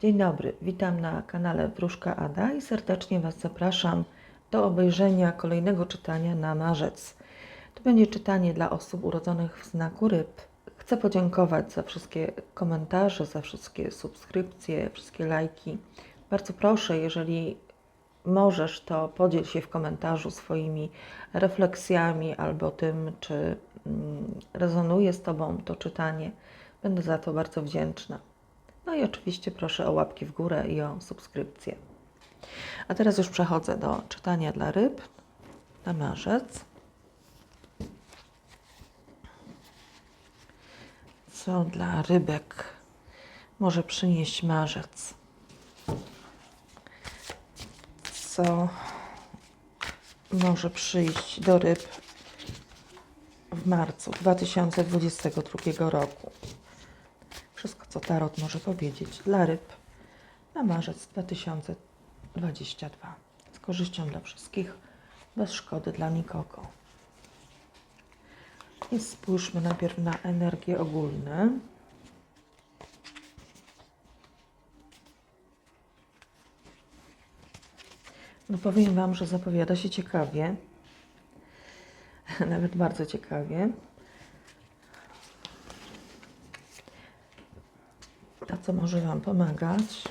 Dzień dobry, witam na kanale Wróżka Ada i serdecznie Was zapraszam do obejrzenia kolejnego czytania na marzec. To będzie czytanie dla osób urodzonych w znaku ryb. Chcę podziękować za wszystkie komentarze, za wszystkie subskrypcje, wszystkie lajki. Bardzo proszę, jeżeli możesz, to podziel się w komentarzu swoimi refleksjami albo tym, czy mm, rezonuje z Tobą to czytanie. Będę za to bardzo wdzięczna. No i oczywiście proszę o łapki w górę i o subskrypcję. A teraz już przechodzę do czytania dla ryb na marzec. Co dla rybek może przynieść marzec? Co może przyjść do ryb w marcu 2022 roku? Co Tarot może powiedzieć dla ryb na marzec 2022. Z korzyścią dla wszystkich, bez szkody dla nikogo. I spójrzmy najpierw na energie ogólne. No powiem Wam, że zapowiada się ciekawie. Nawet bardzo ciekawie. To, co może Wam pomagać.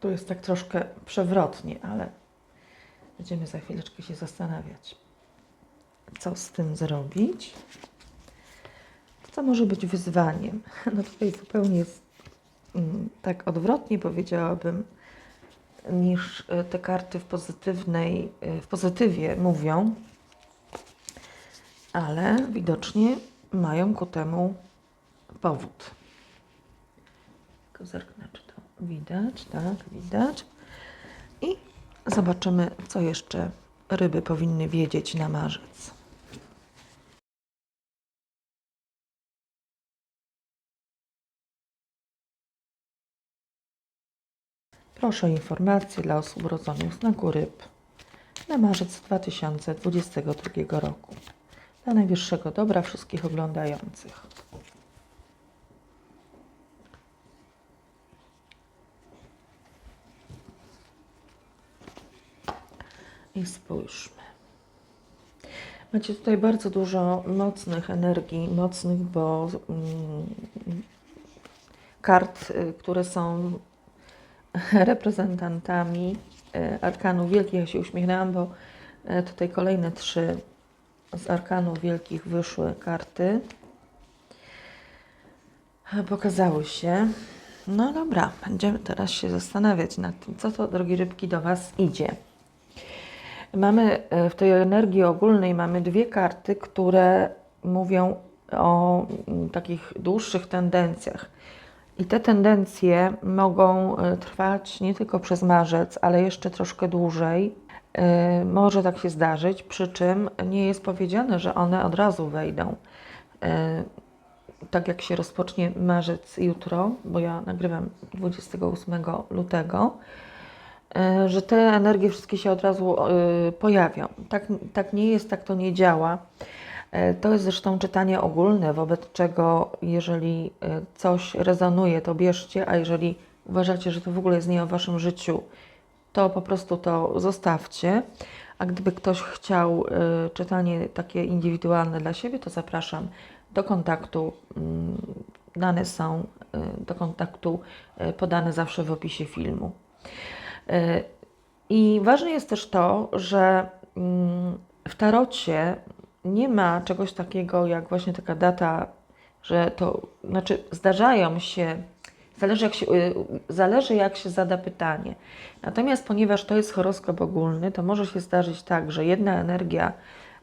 Tu jest tak troszkę przewrotnie, ale będziemy za chwileczkę się zastanawiać, co z tym zrobić. Co może być wyzwaniem? No tutaj zupełnie jest mm, tak odwrotnie powiedziałabym, niż y, te karty w pozytywnej, y, w pozytywie mówią, ale widocznie mają ku temu powód. Tylko zerknę, czy to widać. Tak, widać. I zobaczymy, co jeszcze ryby powinny wiedzieć na marzec. Proszę o informacje dla osób urodzonych w znaku ryb na marzec 2022 roku. Dla najwyższego dobra wszystkich oglądających. I spójrzmy. Macie tutaj bardzo dużo mocnych energii, mocnych, bo mm, kart, y, które są reprezentantami e, arkanów wielkich. Ja się uśmiechnęłam, bo e, tutaj kolejne trzy z arkanów wielkich wyszły karty. E, Pokazały się. No dobra, będziemy teraz się zastanawiać nad tym, co to, drogie rybki, do Was idzie. Mamy w tej energii ogólnej mamy dwie karty, które mówią o takich dłuższych tendencjach. I te tendencje mogą e, trwać nie tylko przez marzec, ale jeszcze troszkę dłużej. E, może tak się zdarzyć, przy czym nie jest powiedziane, że one od razu wejdą. E, tak jak się rozpocznie marzec jutro, bo ja nagrywam 28 lutego, że te energie wszystkie się od razu pojawią. Tak, tak nie jest, tak to nie działa. E, to jest zresztą czytanie ogólne, wobec czego jeżeli e, coś rezonuje, to bierzcie, a jeżeli uważacie, że to w ogóle jest nie o Waszym życiu, to po prostu to zostawcie. A gdyby ktoś chciał e, czytanie takie indywidualne dla siebie, to zapraszam do kontaktu. Mm, dane są do kontaktu podane zawsze w opisie filmu. I ważne jest też to, że mm, w tarocie nie ma czegoś takiego jak właśnie taka data, że to, znaczy zdarzają się, zależy jak się, y, zależy jak się zada pytanie. Natomiast ponieważ to jest horoskop ogólny, to może się zdarzyć tak, że jedna energia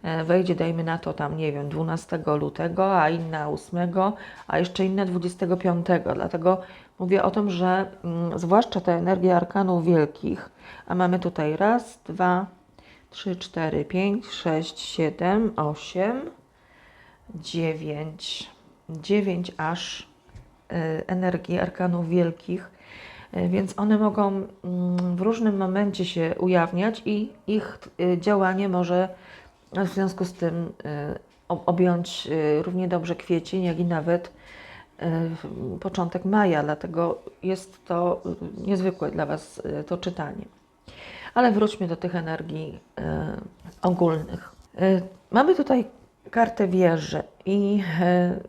e, wejdzie, dajmy na to tam, nie wiem, 12 lutego, a inna 8, a jeszcze inna 25. Dlatego mówię o tym, że mm, zwłaszcza te energie arkanów wielkich, a mamy tutaj raz, dwa, 3, 4, 5, 6, 7, 8, 9, 9 aż y, energii arkanów wielkich, y, więc one mogą mm, w różnym momencie się ujawniać i ich y, działanie może w związku z tym objąć równie dobrze kwiecień, jak i nawet początek maja, dlatego jest to niezwykłe dla Was to czytanie. Ale wróćmy do tych energii y, ogólnych. Y, mamy tutaj kartę wieży i y,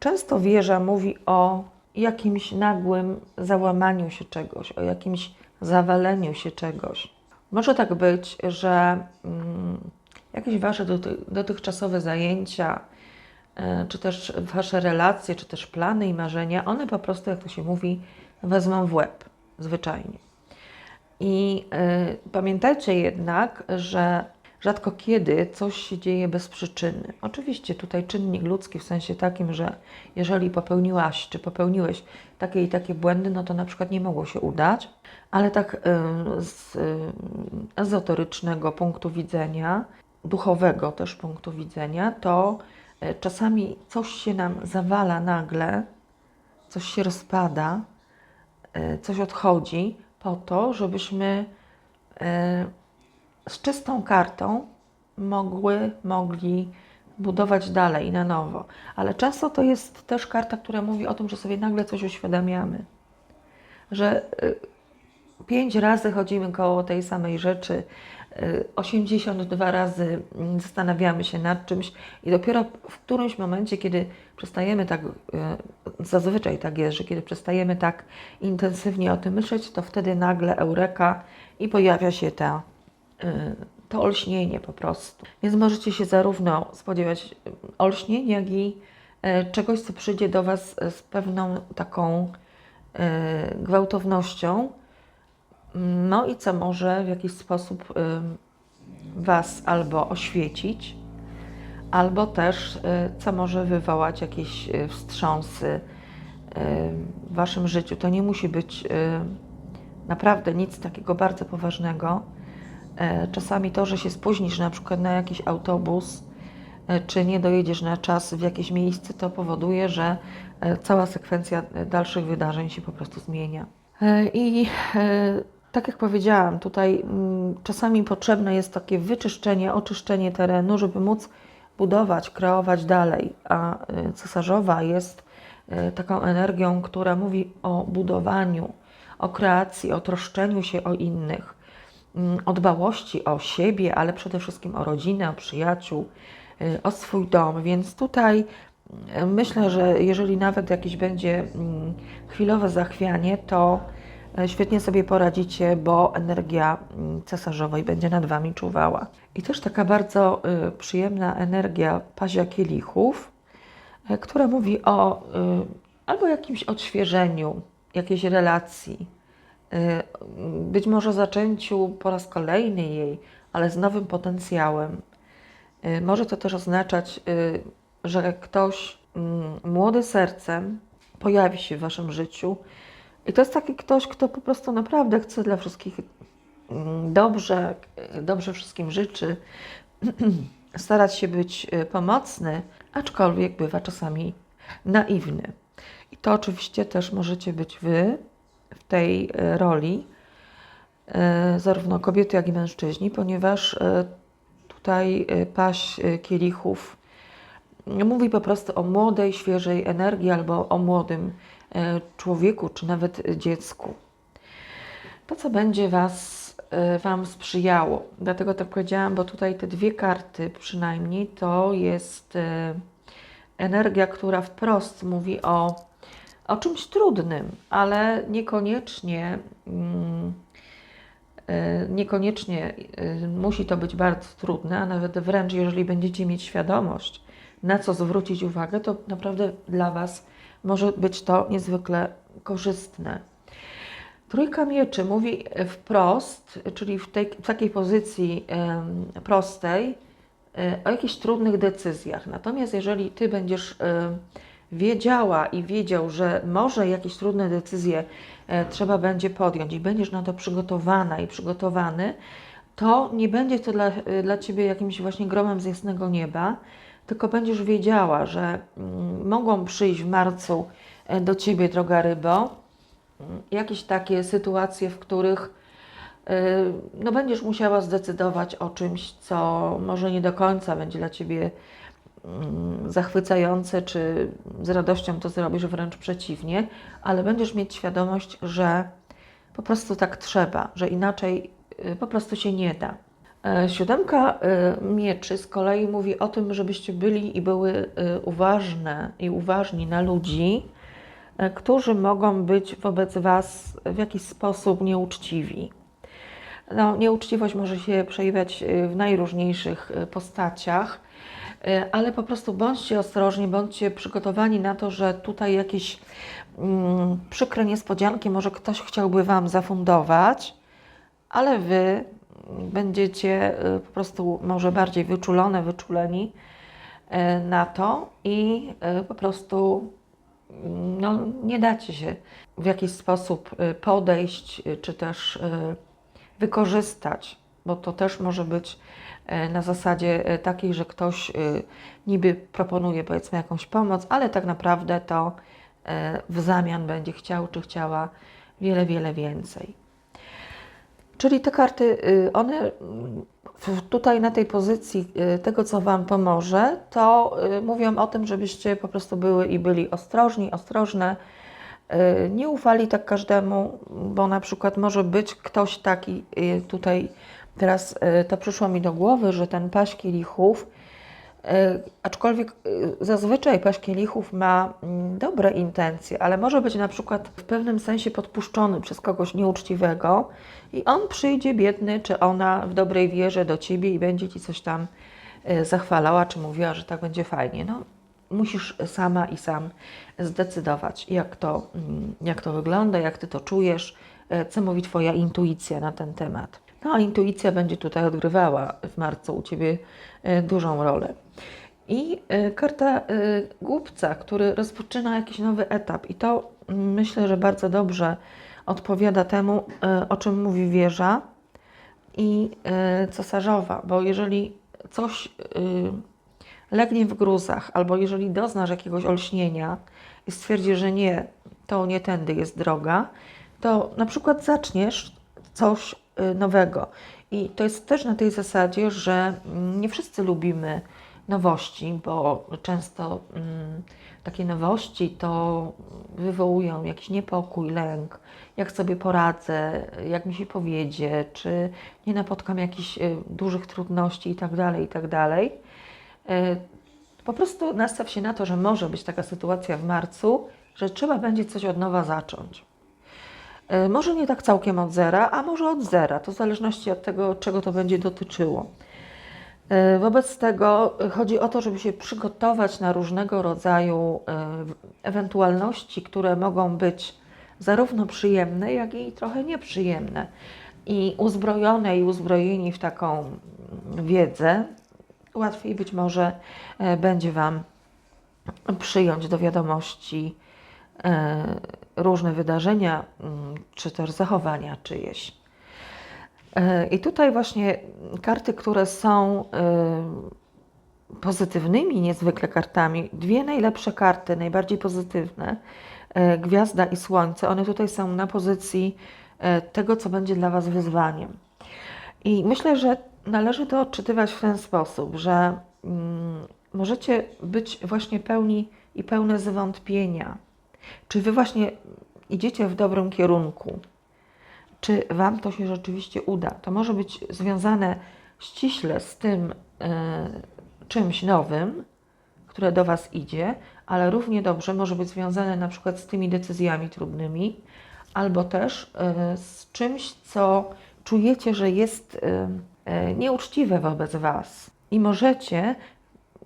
często wieża mówi o jakimś nagłym załamaniu się czegoś, o jakimś zawaleniu się czegoś. Może tak być, że mm, jakieś Wasze doty- dotychczasowe zajęcia, e, czy też Wasze relacje, czy też plany i marzenia, one po prostu, jak to się mówi, wezmą w łeb, zwyczajnie. I y, pamiętajcie jednak, że rzadko kiedy coś się dzieje bez przyczyny. Oczywiście tutaj czynnik ludzki w sensie takim, że jeżeli popełniłaś czy popełniłeś takie i takie błędy, no to na przykład nie mogło się udać, ale tak y, z y, punktu widzenia, duchowego też punktu widzenia, to y, czasami coś się nam zawala nagle, coś się rozpada, y, coś odchodzi po to, żebyśmy y, z czystą kartą mogły, mogli budować dalej na nowo. Ale często to jest też karta, która mówi o tym, że sobie nagle coś uświadamiamy. Że y, pięć razy chodzimy koło tej samej rzeczy, 82 razy mm, zastanawiamy się nad czymś i dopiero w którymś momencie, kiedy przestajemy tak, y, zazwyczaj tak jest, że kiedy przestajemy tak intensywnie o tym myśleć, to wtedy nagle eureka i pojawia się ta y, to olśnienie po prostu. Więc możecie się zarówno spodziewać y, olśnienia, jak i y, czegoś, co przyjdzie do Was z pewną taką y, gwałtownością, no i co może w jakiś sposób Was albo oświecić, albo też y, co może wywołać jakieś y, wstrząsy y, w Waszym życiu. To nie musi być naprawdę nic takiego bardzo poważnego. Czasami to, że się spóźnisz na przykład na jakiś autobus, czy nie dojedziesz na czas w jakieś miejsce, to powoduje, że cała sekwencja dalszych wydarzeń się po prostu zmienia. I tak jak powiedziałam, tutaj mm, czasami potrzebne jest takie wyczyszczenie, oczyszczenie terenu, żeby móc budować, kreować dalej. A e, cesarzowa jest e, taką energią, która mówi o budowaniu, o kreacji, o troszczeniu się o innych mm, o dbałości o siebie, ale przede wszystkim o rodzinę, o przyjaciół, y, o swój dom. Więc tutaj y, myślę, że jeżeli nawet jakieś będzie mm, chwilowe zachwianie, to y, świetnie sobie poradzicie, bo energia mm, cesarzowej będzie nad Wami czuwała. I też taka bardzo y, przyjemna energia pazia kielichów, y, która mówi o y, albo jakimś odświeżeniu jakiejś relacji, y, być może zaczęciu po raz kolejny jej, ale z nowym potencjałem. Może to też oznaczać, y, że ktoś mm, młody sercem pojawi się w Waszym życiu i to jest taki ktoś, kto po prostu naprawdę chce dla wszystkich mm, dobrze, dobrze wszystkim życzy, starać się być y, pomocny, aczkolwiek bywa czasami naiwny. I to oczywiście też możecie być Wy w tej e, roli, e, zarówno kobiety, jak i mężczyźni, ponieważ e, tutaj e, paść e, kielichów mówi po prostu o młodej, świeżej energii albo o młodym e, człowieku, czy nawet dziecku. To, co będzie was, e, Wam sprzyjało. Dlatego tak powiedziałam, bo tutaj te dwie karty przynajmniej to jest e, energia, która wprost mówi o, o czymś trudnym, ale niekoniecznie, mm, e, niekoniecznie e, musi to być bardzo trudne, a nawet wręcz jeżeli będziecie mieć świadomość, na co zwrócić uwagę, to naprawdę dla Was może być to niezwykle korzystne. Trójka mieczy mówi wprost, czyli w, tej, w takiej pozycji prostej, e, o jakichś trudnych decyzjach. Natomiast jeżeli Ty będziesz e, wiedziała i wiedział, że może jakieś trudne decyzje e, trzeba będzie podjąć i będziesz na to przygotowana i przygotowany, to nie będzie to dla, dla Ciebie jakimś właśnie gromem z jasnego nieba, tylko będziesz wiedziała, że mm, mogą przyjść w marcu e, do Ciebie, droga rybo, mm, jakieś takie sytuacje, w których no będziesz musiała zdecydować o czymś, co może nie do końca będzie dla Ciebie mm, zachwycające, czy z radością to zrobisz, wręcz przeciwnie, ale będziesz mieć świadomość, że po prostu tak trzeba, że inaczej y, po prostu się nie da. E, Siódemka y, mieczy z kolei mówi o tym, żebyście byli i były y, uważne i uważni na ludzi, e, którzy mogą być wobec Was w jakiś sposób nieuczciwi. No, nieuczciwość może się przejawiać w najróżniejszych postaciach, ale po prostu bądźcie ostrożni, bądźcie przygotowani na to, że tutaj jakieś mm, przykre niespodzianki może ktoś chciałby Wam zafundować, ale Wy będziecie y, po prostu może bardziej wyczulone, wyczuleni y, na to i y, po prostu mm, no, nie dacie się w jakiś sposób podejść, czy też wykorzystać, bo to też może być na zasadzie takiej, że ktoś niby proponuje powiedzmy jakąś pomoc, ale tak naprawdę to w zamian będzie chciał czy chciała wiele, wiele więcej. Czyli te karty, y, one w- tutaj na tej pozycji y, tego, co Wam pomoże, to y, mówią o tym, żebyście po prostu były i byli ostrożni, ostrożne, y, nie ufali tak każdemu, bo na przykład może być ktoś taki, y, tutaj teraz y, to przyszło mi do głowy, że ten paść kielichów, y, aczkolwiek y, zazwyczaj paść kielichów ma mm, dobre intencje, ale może być na przykład w pewnym sensie podpuszczony przez kogoś nieuczciwego i on przyjdzie biedny, czy ona w dobrej wierze do Ciebie i będzie Ci coś tam y, zachwalała, czy mówiła, że tak będzie fajnie. No, musisz sama i sam zdecydować, jak to, mm, jak to wygląda, jak ty to czujesz, e, co mówi Twoja intuicja na ten temat. No a intuicja będzie tutaj odgrywała w marcu u Ciebie e, dużą rolę. I e, karta e, głupca, który rozpoczyna jakiś nowy etap, i to mm, myślę, że bardzo dobrze odpowiada temu, e, o czym mówi wieża i e, cesarzowa, bo jeżeli coś legnie w gruzach, albo jeżeli doznasz jakiegoś olśnienia i stwierdzisz, że nie, to nie tędy jest droga, to na przykład zaczniesz coś nowego. I to jest też na tej zasadzie, że mm, nie wszyscy lubimy nowości, bo często mm, takie nowości to wywołują jakiś niepokój, lęk, jak sobie poradzę, jak mi się powiedzie, czy nie napotkam jakichś y, dużych trudności i dalej, i tak dalej. Y, Po prostu nastaw się na to, że może być taka sytuacja w marcu, że trzeba będzie coś od nowa zacząć. Y, Może nie tak całkiem od zera, a może od zera, to w zależności od tego, czego to będzie dotyczyło. Y, Wobec tego chodzi o to, żeby się przygotować na różnego rodzaju y, ewentualności, które mogą być zarówno przyjemne, jak i trochę nieprzyjemne. I uzbrojone i uzbrojeni w taką wiedzę, łatwiej być może e, będzie Wam przyjąć do wiadomości e, różne wydarzenia, mm, czy też zachowania czyjeś. E, I tutaj właśnie karty, które są e, pozytywnymi niezwykle kartami, dwie najlepsze karty, najbardziej pozytywne, e, Gwiazda i Słońce, one tutaj są na pozycji e, tego, co będzie dla Was wyzwaniem. I myślę, że należy to odczytywać w ten sposób, że mm, możecie być właśnie pełni i pełne zwątpienia. Czy Wy właśnie idziecie w dobrym kierunku? Czy Wam to się rzeczywiście uda? To może być związane ściśle z tym e, czymś nowym, które do Was idzie, ale równie dobrze może być związane na przykład z tymi decyzjami trudnymi, albo też e, z czymś, co czujecie, że jest e, nieuczciwe wobec Was. I możecie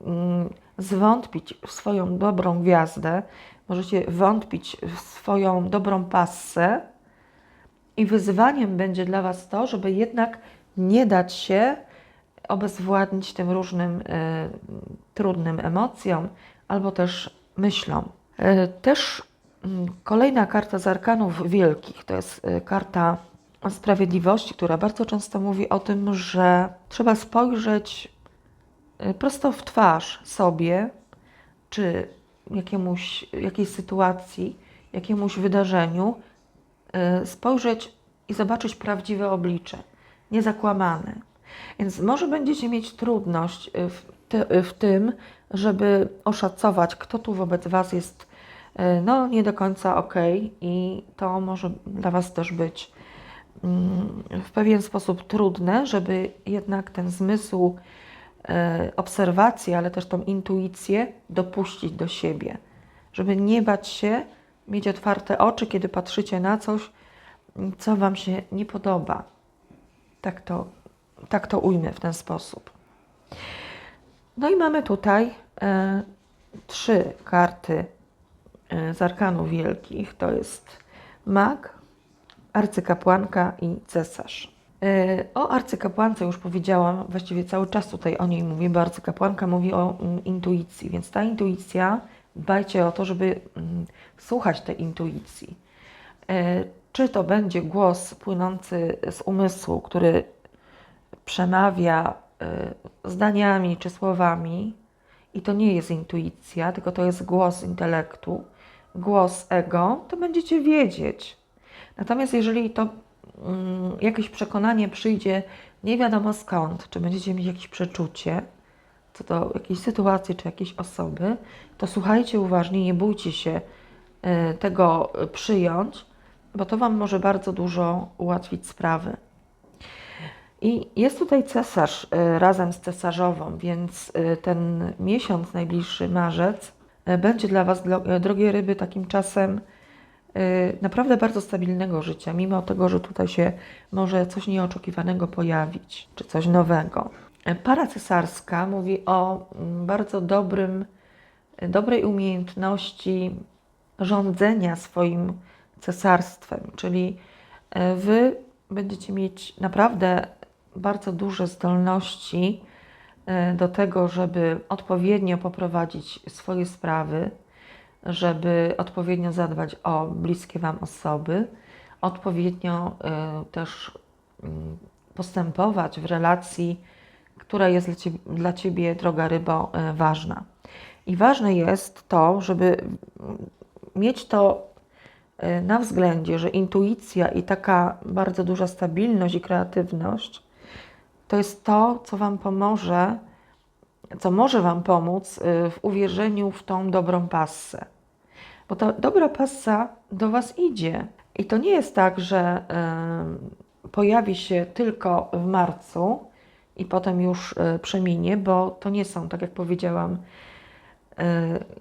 mm, zwątpić w swoją dobrą gwiazdę, możecie wątpić w swoją dobrą passę, i wyzwaniem będzie dla Was to, żeby jednak nie dać się obezwładnić tym różnym e, trudnym emocjom albo też myślom. E, też mm, kolejna karta z arkanów wielkich to jest e, karta sprawiedliwości, która bardzo często mówi o tym, że trzeba spojrzeć prosto w twarz sobie czy jakiemuś, jakiejś sytuacji, jakiemuś wydarzeniu, y, spojrzeć i zobaczyć prawdziwe oblicze, niezakłamane. Więc może będziecie mieć trudność y, w, ty, w tym, żeby oszacować, kto tu wobec Was jest y, no, nie do końca ok, i to może dla Was też być mm, w pewien sposób trudne, żeby jednak ten zmysł e, obserwacji, ale też tą intuicję dopuścić do siebie, żeby nie bać się mieć otwarte oczy, kiedy patrzycie na coś, co Wam się nie podoba. Tak to, tak to ujmę w ten sposób. No i mamy tutaj e, trzy karty e, z arkanów wielkich. To jest mag, arcykapłanka i cesarz. E, O arcykapłance już powiedziałam, właściwie cały czas tutaj o niej mówię, bo arcykapłanka mówi o mm, intuicji, więc ta intuicja, dbajcie o to, żeby mm, słuchać tej intuicji. E, Czy to będzie głos płynący z umysłu, który przemawia e, zdaniami czy słowami, i to nie jest intuicja, tylko to jest głos intelektu, głos ego, to będziecie wiedzieć. Natomiast jeżeli to jakieś przekonanie przyjdzie nie wiadomo skąd, czy będziecie mieć jakieś przeczucie co do jakiejś sytuacji czy jakiejś osoby, to słuchajcie uważnie, nie bójcie się e, tego e, przyjąć, bo to Wam może bardzo dużo ułatwić sprawy. I jest tutaj cesarz e, razem z cesarzową, więc ten miesiąc najbliższy, marzec, będzie dla Was, drogie ryby, takim czasem naprawdę bardzo stabilnego życia, mimo tego, że tutaj się może coś nieoczekiwanego pojawić, czy coś nowego. Para cesarska mówi o mm, bardzo dobrym, dobrej umiejętności rządzenia swoim cesarstwem, czyli e, Wy będziecie mieć naprawdę bardzo duże zdolności e, do tego, żeby odpowiednio poprowadzić swoje sprawy, żeby odpowiednio zadbać o bliskie Wam osoby, odpowiednio e, też mm, postępować w relacji, która jest dla Ciebie, dla ciebie droga rybo, e, ważna. I ważne jest to, żeby mm, mieć to e, na względzie, że intuicja i taka bardzo duża stabilność i kreatywność to jest to, co Wam pomoże, co może Wam pomóc y, w uwierzeniu w tą dobrą passę. Bo ta dobra passa do Was idzie. I to nie jest tak, że y, pojawi się tylko w marcu i potem już y, przeminie, bo to nie są, tak jak powiedziałam, y,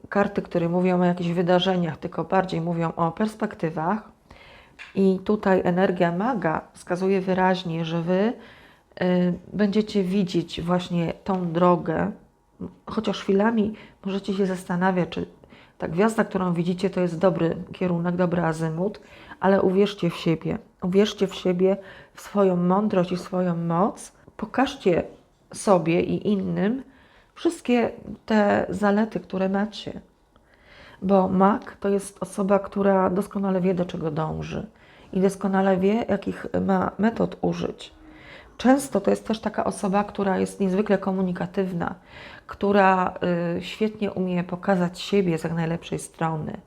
karty, które mówią o jakichś wydarzeniach, tylko bardziej mówią o perspektywach. I tutaj energia maga wskazuje wyraźnie, że wy y, będziecie widzieć właśnie tą drogę, chociaż chwilami możecie się zastanawiać, czy ta gwiazda, którą widzicie, to jest dobry kierunek, dobry azymut, ale uwierzcie w siebie. Uwierzcie w siebie, w swoją mądrość i swoją moc. Pokażcie sobie i innym wszystkie te zalety, które macie. Bo mag to jest osoba, która doskonale wie, do czego dąży i doskonale wie, jakich ma metod użyć. Często to jest też taka osoba, która jest niezwykle komunikatywna, która y, świetnie umie pokazać siebie z jak najlepszej strony.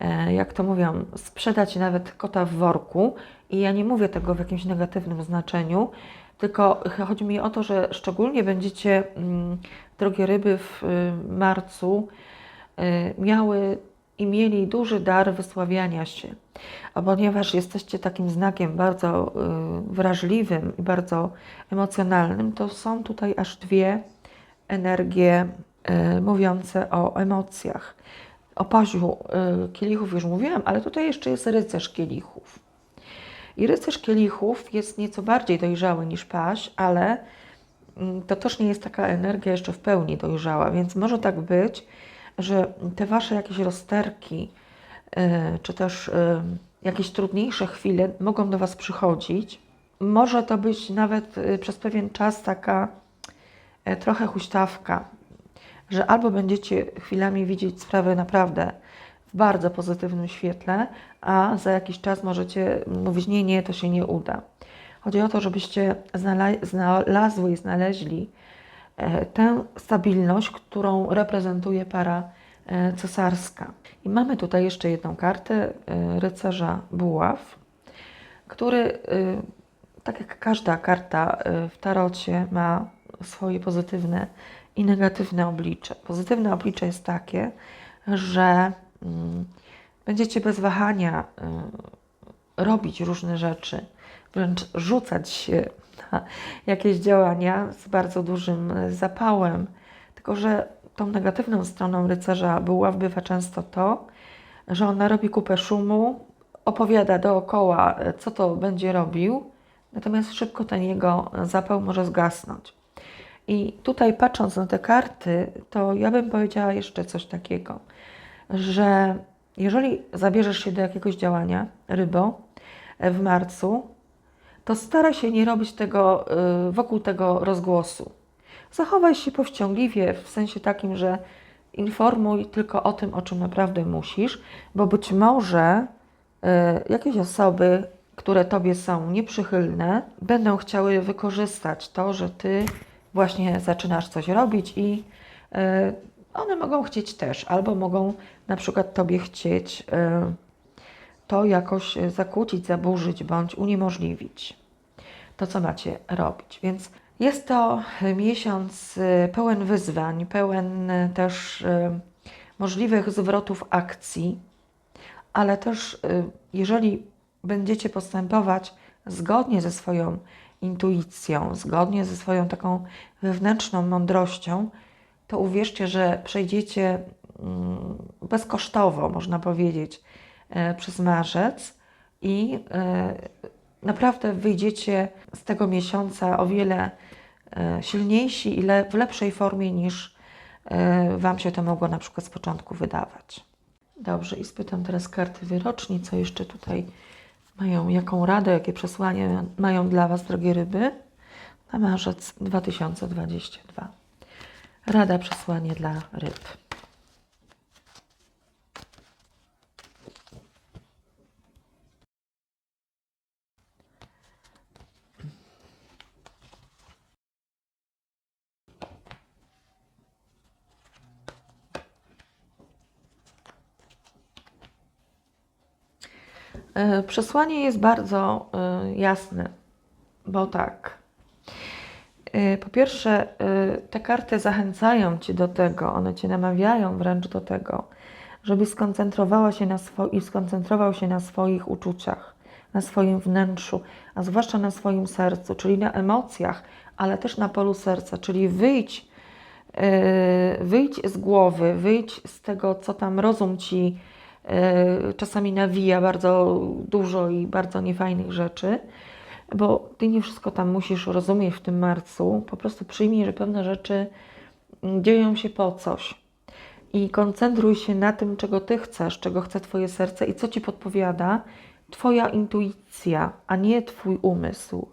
E, jak to mówią, sprzedać nawet kota w worku. I ja nie mówię tego w jakimś negatywnym znaczeniu, tylko chodzi mi o to, że szczególnie będziecie, mm, drogie ryby, w y, marcu y, miały i mieli duży dar wysławiania się. A ponieważ jesteście takim znakiem bardzo y, wrażliwym i bardzo emocjonalnym, to są tutaj aż dwie energie y, mówiące o emocjach. O paziu y, kielichów już mówiłam, ale tutaj jeszcze jest rycerz kielichów. I rycerz kielichów jest nieco bardziej dojrzały niż paź, ale mm, to też nie jest taka energia jeszcze w pełni dojrzała, więc może tak być, że te wasze jakieś rozterki, y, czy też y, jakieś trudniejsze chwile mogą do was przychodzić. Może to być nawet y, przez pewien czas taka e, trochę huśtawka, że albo będziecie chwilami widzieć sprawy naprawdę w bardzo pozytywnym świetle, a za jakiś czas możecie mówić, nie, nie, to się nie uda. Chodzi o to, żebyście znala- znalazły i znaleźli e, tę stabilność, którą reprezentuje para e, cesarska. I mamy tutaj jeszcze jedną kartę e, rycerza buław, który, tak jak każda karta w tarocie, ma swoje pozytywne i negatywne oblicze. Pozytywne oblicze jest takie, że mm, będziecie bez wahania robić różne rzeczy, wręcz rzucać się na jakieś działania z bardzo dużym y, zapałem. Tylko, że tą negatywną stroną rycerza była bywa często to, że on narobi kupę szumu, opowiada dookoła, y, co to będzie robił, natomiast szybko ten jego zapał może zgasnąć. I tutaj patrząc na te karty, to ja bym powiedziała jeszcze coś takiego, że jeżeli zabierzesz się do jakiegoś działania, rybo, w marcu, to staraj się nie robić tego y, wokół tego rozgłosu. Zachowaj się powściągliwie, w sensie takim, że informuj tylko o tym, o czym naprawdę musisz, bo być może y, jakieś osoby, które Tobie są nieprzychylne, będą chciały wykorzystać to, że Ty właśnie zaczynasz coś robić i y, one mogą chcieć też, albo mogą na przykład Tobie chcieć to jakoś zakłócić, zaburzyć bądź uniemożliwić to, co macie robić. Więc jest to miesiąc y, pełen wyzwań, pełen y, też możliwych zwrotów akcji, ale też jeżeli będziecie postępować zgodnie ze swoją intuicją, zgodnie ze swoją taką wewnętrzną mądrością, to uwierzcie, że przejdziecie mm, bezkosztowo, można powiedzieć, e, przez marzec i e, naprawdę wyjdziecie z tego miesiąca o wiele e, silniejsi i w lepszej formie niż Wam się to mogło na przykład z początku wydawać. Dobrze, i spytam teraz karty wyroczni, co jeszcze tutaj mają, jaką radę, jakie przesłanie mają dla Was, drogie ryby, na marzec 2022. Rada, przesłanie dla ryb. Przesłanie jest bardzo e, jasne, bo tak. e, Po pierwsze, e, te karty zachęcają Cię do tego, one Cię namawiają wręcz do tego, żebyś skoncentrowała się na i skoncentrował się na swoich uczuciach, na swoim wnętrzu, a zwłaszcza na swoim sercu, czyli na emocjach, ale też na polu serca, czyli wyjdź, e, wyjdź z głowy, wyjdź z tego, co tam rozum Ci e, czasami nawija bardzo dużo i bardzo niefajnych rzeczy, bo Ty nie wszystko tam musisz rozumieć w tym marcu, po prostu przyjmij, że pewne rzeczy dzieją się po coś i koncentruj się na tym, czego Ty chcesz, czego chce Twoje serce i co Ci podpowiada Twoja intuicja, a nie Twój umysł.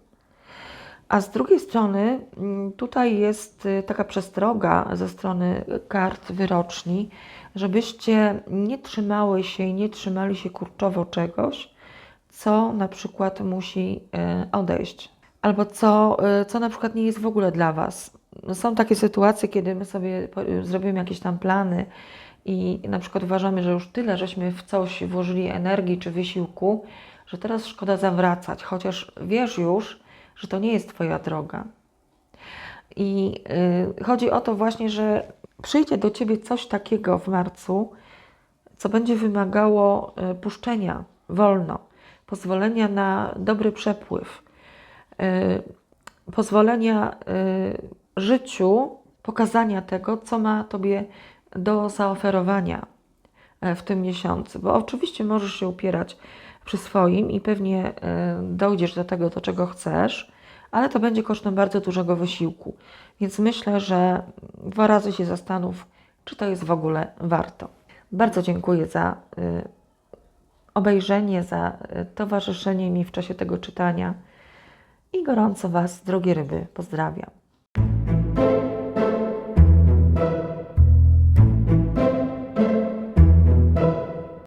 A z drugiej strony, mm, tutaj jest y, taka przestroga ze strony kart wyroczni, żebyście nie trzymały się i nie trzymali się kurczowo czegoś, co na przykład musi y, odejść, albo co, y, co na przykład nie jest w ogóle dla Was. Są takie sytuacje, kiedy my sobie zrobimy jakieś tam plany i na przykład uważamy, że już tyle żeśmy w coś włożyli energii czy wysiłku, że teraz szkoda zawracać, chociaż wiesz już, że to nie jest Twoja droga. I y, chodzi o to właśnie, że przyjdzie do Ciebie coś takiego w marcu, co będzie wymagało y, puszczenia wolno, pozwolenia na dobry przepływ, y, pozwolenia życiu, pokazania tego, co ma Tobie do zaoferowania e, w tym miesiącu. Bo oczywiście możesz się upierać przy swoim i pewnie e, dojdziesz do tego, do czego chcesz, ale to będzie kosztem bardzo dużego wysiłku. Więc myślę, że dwa razy się zastanów, czy to jest w ogóle warto. Bardzo dziękuję za y, obejrzenie, za y, towarzyszenie mi w czasie tego czytania i gorąco Was, drogie ryby, pozdrawiam.